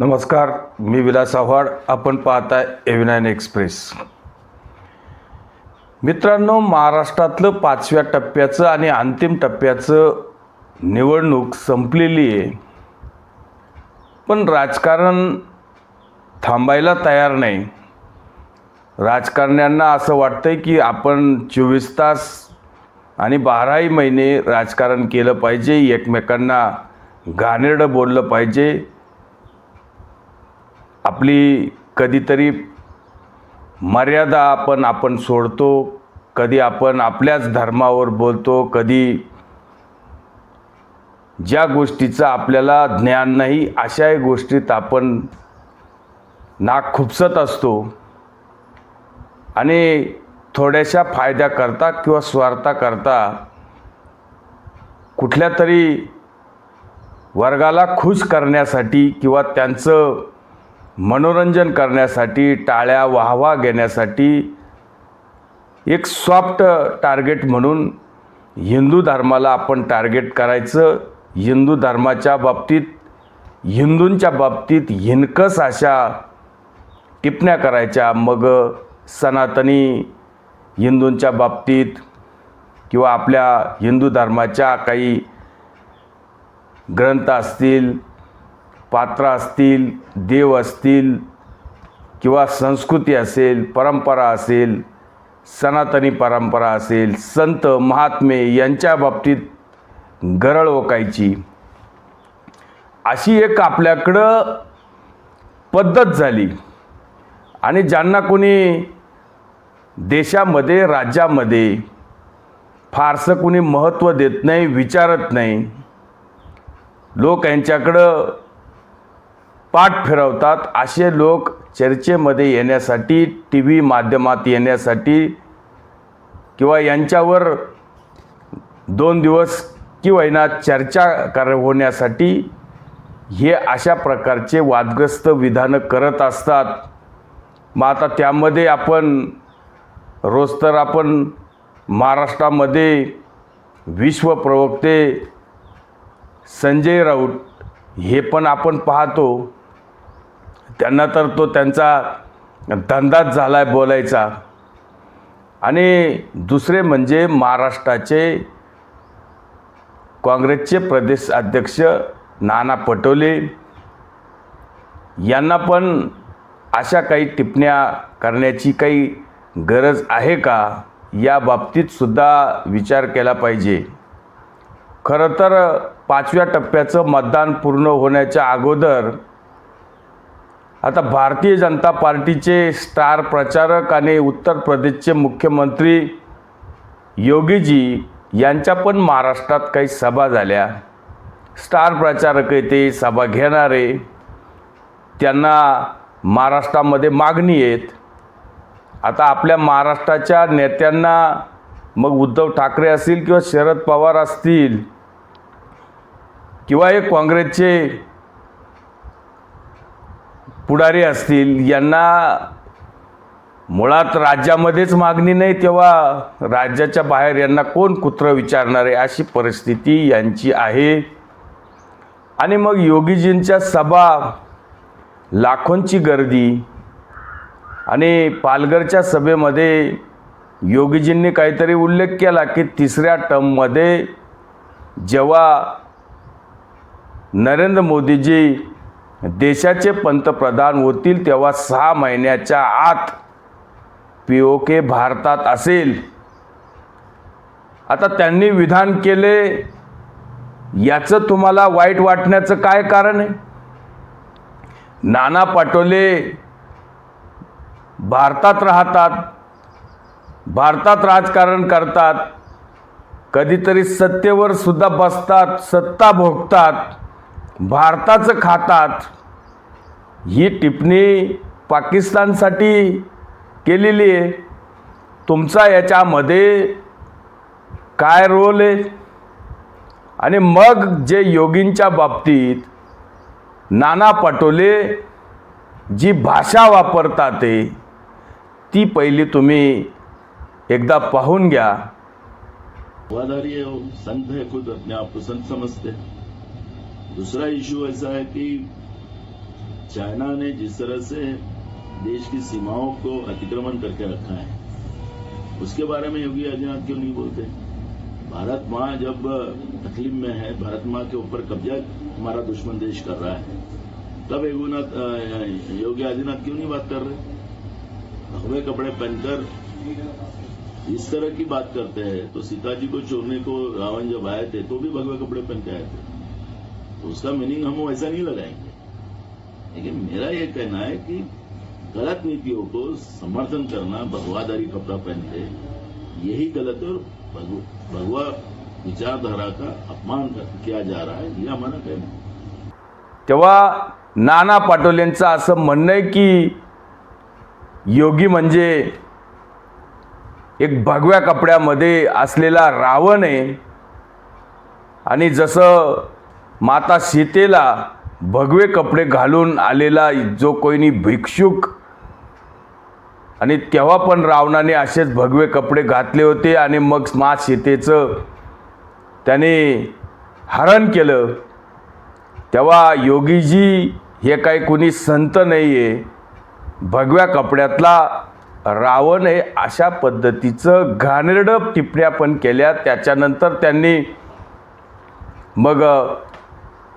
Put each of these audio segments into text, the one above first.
नमस्कार मी विलास आव्हाड. आपण पाहताय एव्हिनाईन एक्सप्रेस मित्रांनो महाराष्ट्रातलं पाचव्या टप्प्याचं आणि अंतिम टप्प्याचं निवडणूक संपलेली आहे. पण राजकारण थांबायला तयार नाही. राजकारण्यांना असं वाटतंय की आपण चोवीस तास आणि बाराही महिने राजकारण केलं पाहिजे एकमेकांना घाणेरडं बोललं पाहिजे. आपली कधीतरी मर्यादा आपण आपण सोडतो कधी आपण आपल्याच धर्मावर बोलतो कधी ज्या गोष्टीचं आपल्याला ज्ञान नाही अशाही गोष्टीत आपण नाक खुपसत असतो. आणि थोड्याशा फायद्याकरता किंवा स्वार्थाकरता कुठल्या तरी वर्गाला खुश करण्यासाठी किंवा त्यांचं मनोरंजन करण्यासाठी टाळ्या वाहवा घेण्यासाठी एक सॉफ्ट टार्गेट म्हणून हिंदू धर्माला आपण टार्गेट करायचं. हिंदू धर्माच्या बाबतीत हिंदूंच्या बाबतीत हिनकस अशा टिपण्या करायच्या. मग सनातनी हिंदूंच्या बाबतीत किंवा आपल्या हिंदू धर्माच्या काही ग्रंथ असतील पात्र असतील देव असतील किंवा संस्कृती असेल परंपरा असेल सनातनी परंपरा असेल संत महात्मे यांच्या बाबतीत गरळ ओकायची. अशी एक आपल्याकडं पद्धत झाली. आणि ज्यांना कोणी देशामध्ये राज्यामध्ये फारसं कोणी महत्त्व देत नाही विचारत नाही लोक यांच्याकडं पाठ फिरवतात. असे लोक चर्चेमध्ये येण्यासाठी टी व्ही माध्यमात येण्यासाठी किंवा यांच्यावर दोन दिवस किंवा ना चर्चा कर होण्यासाठी हे अशा प्रकारचे वादग्रस्त विधानं करत असतात. मग आता त्यामध्ये आपण रोज तर आपण महाराष्ट्रामध्ये विश्व प्रवक्ते संजय राऊत हे पण आपण पाहतो. त्यांना तर तो त्यांचा धंदाच झाला आहे बोलायचा. आणि दुसरे म्हणजे महाराष्ट्राचे काँग्रेसचे प्रदेश अध्यक्ष नाना पटोले यांना पण अशा काही टिप्पण्या करण्याची काही गरज आहे का? या बाबतीत सुद्धा विचार केला पाहिजे. खरं तर पाचव्या टप्प्याचं मतदान पूर्ण होण्याच्या अगोदर आता भारतीय जनता पार्टीचे स्टार प्रचारक आणि उत्तर प्रदेशचे मुख्यमंत्री योगीजी यांच्या पण महाराष्ट्रात काही सभा झाल्या. स्टार प्रचारक आहे ते सभा घेणारे. त्यांना महाराष्ट्रामध्ये मागणी आहेत. आता आपल्या महाराष्ट्राच्या नेत्यांना मग उद्धव ठाकरे असतील किंवा शरद पवार असतील किंवा हे काँग्रेसचे पुढारी असतील यांना मुळात राज्यामध्येच मागणी नाही तेव्हा राज्याच्या बाहेर यांना कोण कुत्र विचारणार आहे अशी परिस्थिती यांची आहे. आणि मग योगीजींच्या सभा लाखोंची गर्दी आणि पालघरच्या सभेमध्ये योगीजींनी काहीतरी उल्लेख केला की तिसऱ्या टर्ममध्ये जेव्हा नरेंद्र मोदीजी देशाचे पंतप्रधान होतील तेव्हा सहा महिन्याच्या आत पी ओ के भारतात असेल. आता त्यांनी विधान केले याचं तुम्हाला वाईट वाटण्याचं काय कारण आहे? नाना पटोले भारतात राहतात भारतात राजकारण करतात कधीतरी सत्तेवर सुद्धा बसतात सत्ता भोगतात भारताचं खातात. ही टिप्पणी पाकिस्तानसाठी केलेली आहे. तुमचा याच्यामध्ये काय रोल आहे? आणि मग जे योगींच्या बाबतीत नाना पटोले जी भाषा वापरतात ते ती पहिली तुम्ही एकदा पाहून घ्या. वफादारी है संत है खुद अपने आप को संत समझते हैं दूसरा इशू ऐसा है कि चाइना ने जिस तरह से देश की सीमाओं को अतिक्रमण करके रखा है, उसके बारे में योगी आदित्यनाथ क्यों नहीं बोलते? भारत माँ जब तकलीफ़ में है, भारत माँ के ऊपर कब्जा हमारा दुश्मन देश कर रहा है, तब योगी आदित्यनाथ क्यों नहीं बात कर रहे? भगवे कपड़े पहनकर इस तरह की बात करते हैं तो सीता जी को चोरने को रावण जब आए थे तो भी भगवे कपड़े पहन के आए थे। तो उसका मीनिंग हम वैसा नहीं लगाएँगे। लेकिन मेरा ये कहना है कि गलत नीतियों को समर्थन करना भगवादारी कपड़ा पहन के यही गलत है और भगवा विचारधारा का अपमान किया जा रहा है ये हमारा कहना तेव्हा नाना पाटोलेंचं असं म्हणणं आहे की योगी म्हणजे एक भगव्या कपड्यामध्ये असलेला रावण आहे. आणि जसं माता सीतेला भगवे कपडे घालून आलेला जो कोणी भिक्षुक आणि तेव्हा पण रावणाने असेच भगवे कपडे घातले होते आणि मग मा सीतेचं त्याने हरण केलं. तेव्हा योगीजी हे काही कुणी संत नाही आहे भगव्या कपड्यातला रावण हे अशा पद्धतीचं घाणेरडं टिपण्या पण केल्या. त्याच्यानंतर त्यांनी मग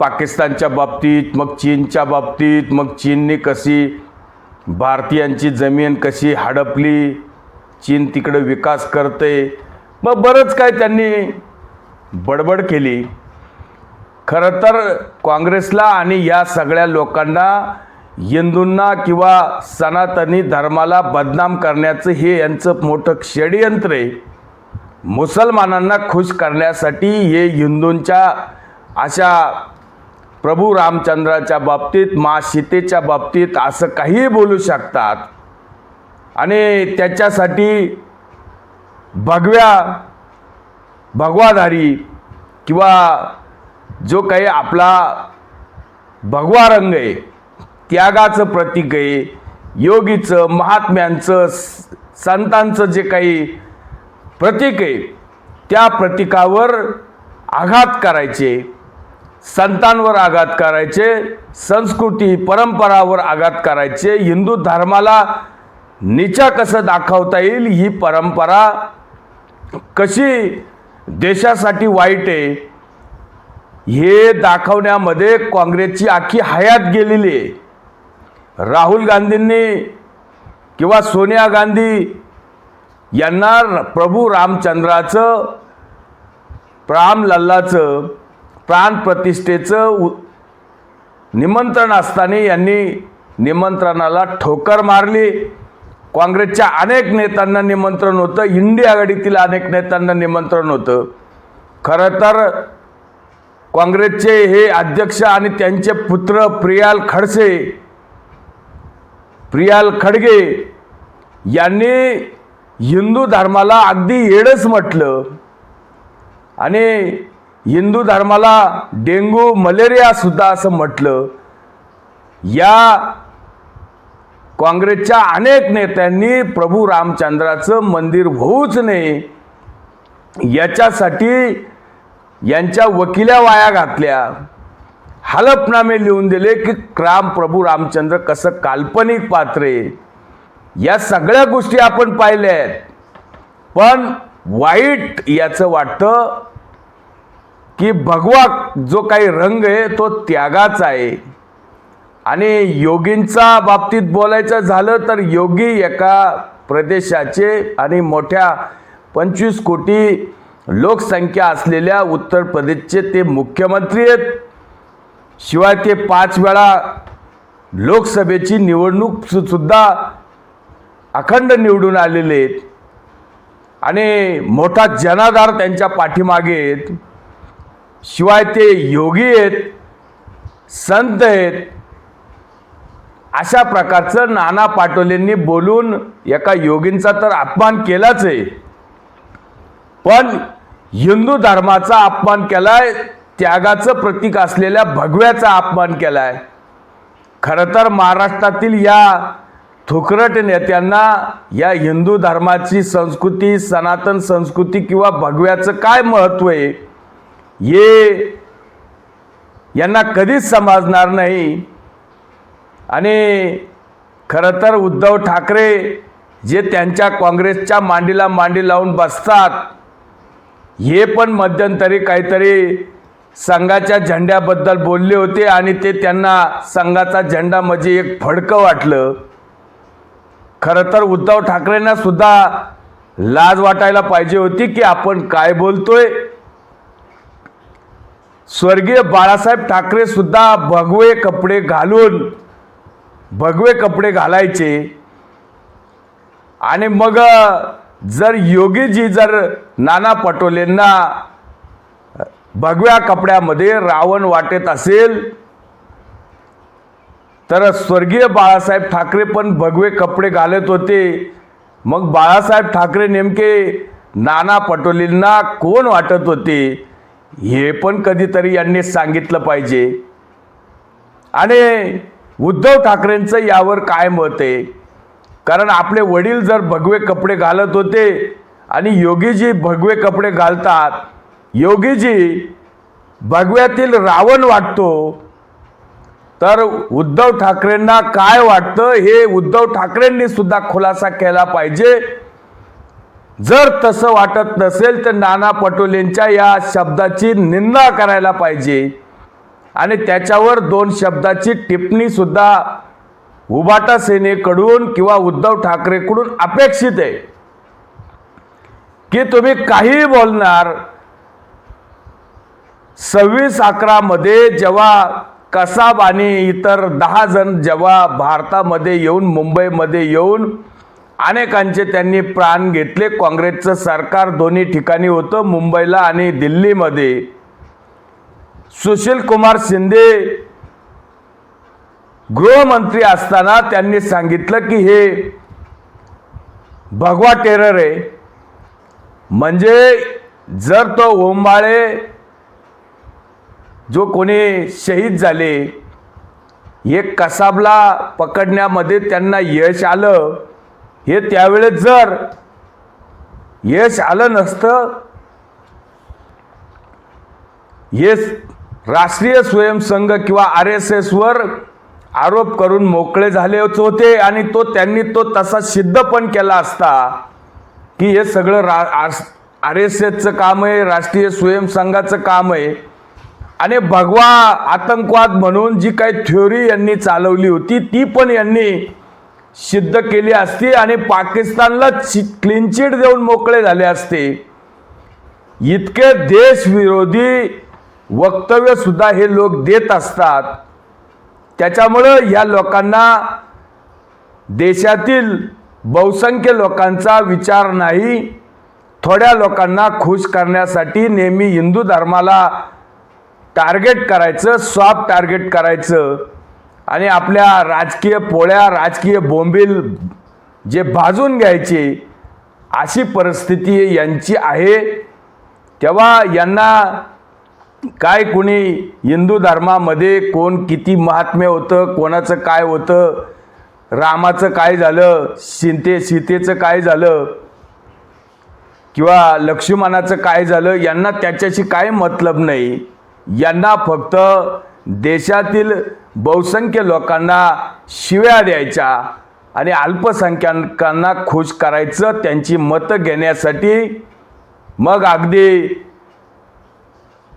पाकिस्तानच्या बाबतीत मग चीनच्या बाबतीत मग चीनने कशी भारतीयांची जमीन कशी हडपली चीन तिकडे विकास करते मग बरंच काय त्यांनी बडबड केली. खरं तर काँग्रेसला आणि या सगळ्या लोकांना हिंदूंना किंवा सनातनी धर्माला बदनाम करण्याचं हे यांचं मोठं षडयंत्र आहे. मुसलमानांना खुश करण्यासाठी हे हिंदूंच्या अशा प्रभू रामचंद्राच्या बाबतीत मा सीतेच्या बाबतीत असं काहीही बोलू शकतात. आणि त्याच्यासाठी भगव्या भगवाधारी किंवा जो काही आपला भगवा रंग आहे त्यागाचं प्रतीक आहे योगीचं महात्म्यांचं संतांचं जे काही प्रतीक आहे त्या प्रतीकावर आघात करायचे. संतांवर आघात करायचे संस्कृती परंपरावर आघात करायचे हिंदू धर्माला नीचा कसं दाखवता येईल ही परंपरा कशी देशासाठी वाईट आहे हे दाखवण्यामध्ये काँग्रेसची आखी हयात गेलेली आहे. राहुल गांधींनी किंवा सोनिया गांधी यांना प्रभू रामचंद्राचं राम लल्लाचं प्राणप्रतिष्ठेचं उ निमंत्रण असताना यांनी निमंत्रणाला ठोकर मारली. काँग्रेसच्या अनेक नेत्यांना निमंत्रण होतं. इंडिया आघाडीतील अनेक नेत्यांना निमंत्रण होतं. खरं तर काँग्रेसचे हे अध्यक्ष आणि त्यांचे पुत्र प्रियाल खडसे प्रियाल खडगे यांनी हिंदू धर्माला अगदी येडच म्हटलं. आणि हिंदू धर्माला डेंगू मलेरियासुद्धा असं म्हटलं. या काँग्रेसच्या अनेक नेत्यांनी प्रभू रामचंद्राचं मंदिर होऊच नये याच्यासाठी यांच्या वकिल्या वाया घातल्या. हलफनामे लिहून दिले की राम प्रभू रामचंद्र कसं काल्पनिक पात्र. आहे या सगळ्या गोष्टी आपण पाहिल्या आहेत. पण वाईट याचं वाटतं की भगवा जो काही रंग आहे तो त्यागाचा आहे. आणि योगींचा बाबतीत बोलायचं झालं तर योगी एका प्रदेशाचे आणि मोठ्या पंचवीस कोटी लोकसंख्या असलेल्या उत्तर प्रदेशचे ते मुख्यमंत्री आहेत. शिवाय ते पाच वेळा लोकसभेची निवडणूक सुद्धा अखंड निवडून आलेले आहेत. आणि मोठा जनाधार त्यांच्या पाठीमागे आहेत. शिवाय ते योगी आहेत संत आहेत अशा प्रकारचं नाना पाटोलेंनी बोलून एका योगींचा तर अपमान केलाच आहे. पण हिंदू धर्माचा अपमान केलाय त्यागाचं प्रतीक असलेल्या भगव्याचा अपमान केलाय. खरं तर महाराष्ट्रातील या थुकरट नेत्यांना या हिंदू धर्माची संस्कृती सनातन संस्कृती किंवा भगव्याचं काय महत्त्व आहे? ये यांना कधीच समजणार नाही. आणि खरं तर उद्धव ठाकरे जे त्यांच्या काँग्रेसच्या मांडीला मांडी लावून बसतात हे पण मध्यंतरी काहीतरी संघाच्या झेंड्याबद्दल बोलले होते आणि ते त्यांना संघाचा झेंडा म्हणजे एक फडकं वाटलं. खरं तर उद्धव ठाकरेंना सुद्धा लाज वाटायला पाहिजे होती की आपण काय बोलतोय? स्वर्गीय बाळासाहेब ठाकरे सुद्धा भगवे कपडे घालून भगवे कपडे घालायचे. आणि मग जर योगीजी जर नाना पटोलेंना भगव्या कपड्यामध्ये रावण वाटत असेल तर स्वर्गीय बाळासाहेब ठाकरे पण भगवे कपडे घालत होते. मग बाळासाहेब ठाकरे नेमके नाना पटोलेंना कोण वाटत होते? हे पण कधीतरी यांनी सांगितलं पाहिजे. आणि उद्धव ठाकरेंचं यावर काय मत आहे? कारण आपले वडील जर भगवे कपडे घालत होते आणि योगीजी भगवे कपडे घालतात योगीजी भगव्यातील रावण वाटतो तर उद्धव ठाकरेंना काय वाटतं हे उद्धव ठाकरेंनी सुद्धा खुलासा केला पाहिजे. जर तसं वाटत नसेल तर नाना पटोलेंच्या या शब्दाची निंदा करायला पाहिजे. आणि त्याच्यावर दोन शब्दाची टिप्पणी सुद्धा उबाटा सेनेकडून किंवा उद्धव ठाकरेकडून अपेक्षित आहे. की तुम्ही काहीही बोलणार सव्वीस अकरामध्ये जेव्हा कसाब आणि इतर दहा जण जेव्हा भारतामध्ये येऊन मुंबईमध्ये येऊन अनेकांचे त्यांनी प्राण घेतले. काँग्रेसचं सरकार दोन्ही ठिकाणी होतं मुंबईला आणि दिल्लीमध्ये. सुशील कुमार शिंदे गृहमंत्री असताना त्यांनी सांगितलं की हे भगवा टेरर आहे. म्हणजे जर तो ओंबाळे जो कोणी शहीद झाले हे कसाबला पकडण्यामध्ये त्यांना यश आलं हे त्यावेळेस जर यश आलं नसतं हे राष्ट्रीय स्वयंसंघ किंवा आर एस एसवर आरोप करून मोकळे झाले होते आणि तो त्यांनी तो तसा सिद्ध पण केला असता की हे सगळं रा आर एस एसचं काम आहे राष्ट्रीय स्वयंसंघाचं काम आहे. आणि भगवा आतंकवाद म्हणून जी काही थ्योरी यांनी चालवली होती ती पण यांनी सिद्ध केली असती आणि पाकिस्तानला क्लीन चिट देऊन मोकळे झाले असते. इतके देशविरोधी वक्तव्य सुद्धा हे लोक देत असतात. त्याच्यामुळं या लोकांना देशातील बहुसंख्य लोकांचा विचार नाही. थोड्या लोकांना खुश करण्यासाठी नेहमी हिंदू धर्माला टार्गेट करायचं सॉफ्ट टार्गेट करायचं. आणि आपल्या राजकीय पोळ्या राजकीय बोंबील जे भाजून घ्यायचे अशी परिस्थिती यांची आहे. तेव्हा यांना काय कुणी हिंदू धर्मामध्ये कोण किती महात्म्य होतं कोणाचं काय होतं रामाचं काय झालं सीते सीतेचं काय झालं किंवा लक्ष्मणाचं काय झालं यांना त्याच्याशी काय मतलब नाही. यांना फक्त देशातील बहुसंख्य लोकांना शिव्या द्यायच्या आणि अल्पसंख्याकांना खुश करायचं त्यांची मतं घेण्यासाठी मग अगदी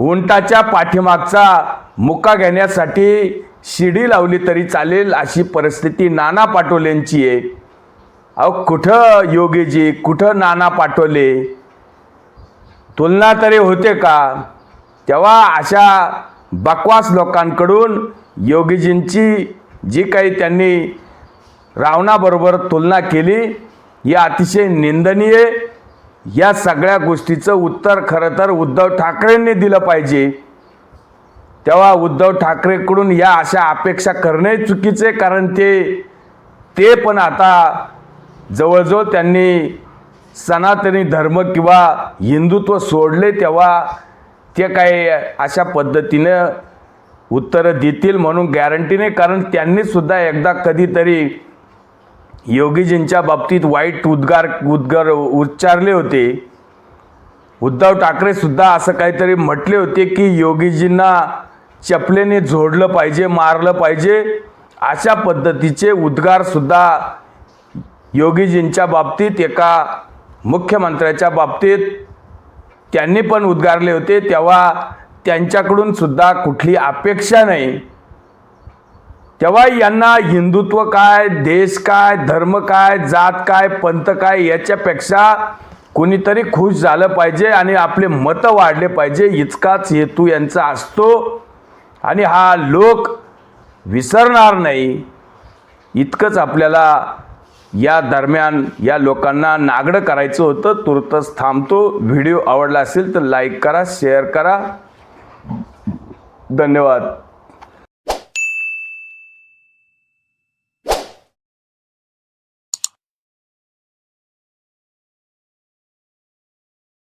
उंटाच्या पाठीमागचा मुका घेण्यासाठी शिडी लावली तरी चालेल अशी परिस्थिती नाना पाटोलेंची आहे. अहो कुठं योगीजी कुठं नाना पाटोले? तुलना तरी होते का? तेव्हा अशा बकवास लोकांकडून योगीजींची जी काही त्यांनी रावणाबरोबर तुलना केली ही अतिशय निंदनीय. या सगळ्या गोष्टीचं उत्तर खरं तर उद्धव ठाकरेंनी दिलं पाहिजे. तेव्हा उद्धव ठाकरेकडून या अशा अपेक्षा करणे चुकीचे कारण ते ते पण आता जवळजवळ त्यांनी सनातनी धर्म किंवा हिंदुत्व सोडले तेव्हा ते काही अशा पद्धतीनं उत्तरं देतील म्हणून गॅरंटी नाही कारण त्यांनीसुद्धा एकदा कधीतरी योगीजींच्या बाबतीत वाईट उद्गार उद्गार उच्चारले होते. उद्धव ठाकरेसुद्धा असं काहीतरी म्हटले होते की योगीजींना चपलेने झोडलं पाहिजे मारलं पाहिजे. अशा पद्धतीचे उद्गारसुद्धा योगीजींच्या बाबतीत एका मुख्यमंत्र्याच्या बाबतीत त्यांनी पण उद्गारले होते. तेव्हा त्यांच्याकडून सुद्धा कुठली अपेक्षा नाही. तेव्हा यांना हिंदुत्व काय देश काय धर्म काय जात काय पंथ काय याच्यापेक्षा कोणीतरी खुश झालं पाहिजे आणि आपले मतं वाढले पाहिजे. इतकाच हेतू यांचा असतो आणि हा लोक विसरणार नाही. इतकंच आपल्याला या दरम्यान या लोकांना नागडं करायचं होतं. तुर्तच थांबतो. व्हिडिओ आवडला असेल तर लाईक करा शेअर करा. धन्यवाद.